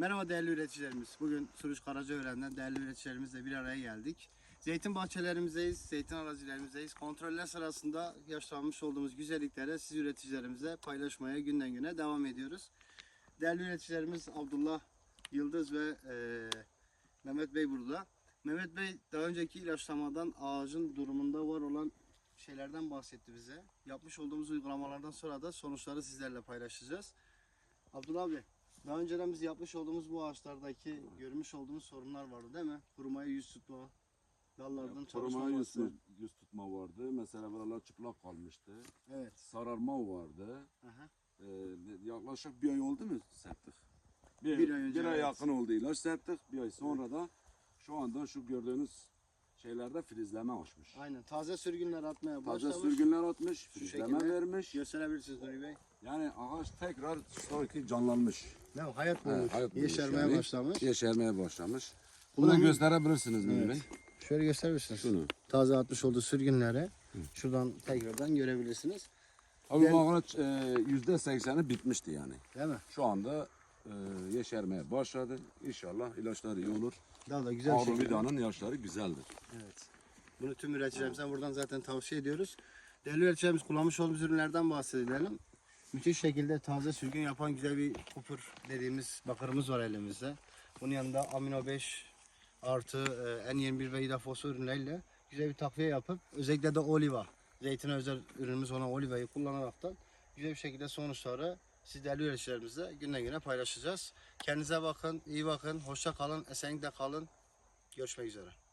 Merhaba değerli üreticilerimiz. Bugün Suruç Karacaören'den değerli üreticilerimizle bir araya geldik. Zeytin bahçelerimizdeyiz, zeytin arazilerimizdeyiz. Kontroller sırasında yaşlanmış olduğumuz güzellikleri siz üreticilerimize paylaşmaya günden güne devam ediyoruz. Değerli üreticilerimiz Abdullah Yıldız ve eee, Mehmet Bey burada. Mehmet Bey daha önceki ilaçlamadan ağacın durumunda var olan şeylerden bahsetti bize. Yapmış olduğumuz uygulamalardan sonra da sonuçları sizlerle paylaşacağız. Abdullah abi, daha önceden biz yapmış olduğumuz bu ağaçlardaki görmüş olduğumuz sorunlar vardı değil mi? Kurumaya yüz tutma, dallardan Korumaya yüz, çalışmaması. yüz tutma vardı. Mesela buralar çıplak kalmıştı. Evet. Sararma vardı. Aha. Ee, yaklaşık bir ay oldu mu serptik? Bir, Bir ay önce, bir ay evet. yakın oldu ilaç serptik. Bir ay sonra da şu anda şu gördüğünüz şeylerde filizleme açmış. Aynen. Taze sürgünler atmaya Taze başlamış. sürgünler atmış, filizleme şekilde. vermiş. Gösterebilirsiniz Nuri Bey. Yani ağaç tekrar sanki canlanmış. Değil mi? Hayat Ha, bulmuş. hayat bulmuş yeşermeye yani. başlamış. Yeşermeye başlamış. Bunu- Bunu gösterebilirsiniz Evet. Bey. Şöyle gösterebilirsiniz. Şunu. Taze atmış olduğu sürgünleri şuradan tekrardan görebilirsiniz. Abi Gel- ağaç e, yüzde sekseni bitmişti yani. Değil mi? Şu anda e, yeşermeye başladı. İnşallah ilaçlar iyi olur. Daha da güzel bir şekilde. Yaşları güzeldir. Evet. Bunu tüm üreticilerimize buradan zaten tavsiye ediyoruz. Değerli üreticilerimiz kullanmış olduğumuz ürünlerden bahsedelim. Müthiş şekilde taze sürgün yapan güzel bir kupur dediğimiz bakırımız var elimizde. Bunun yanında amino 5 artı e, N21 ve idafos ürünleriyle güzel bir takviye yapıp özellikle de oliva, zeytine özel ürünümüz olan olivayı kullanaraktan güzel bir şekilde sonuçları siz değerli üreticilerimizle günden güne paylaşacağız. Kendinize bakın, iyi bakın, hoşça kalın, esenlikle kalın. Görüşmek üzere.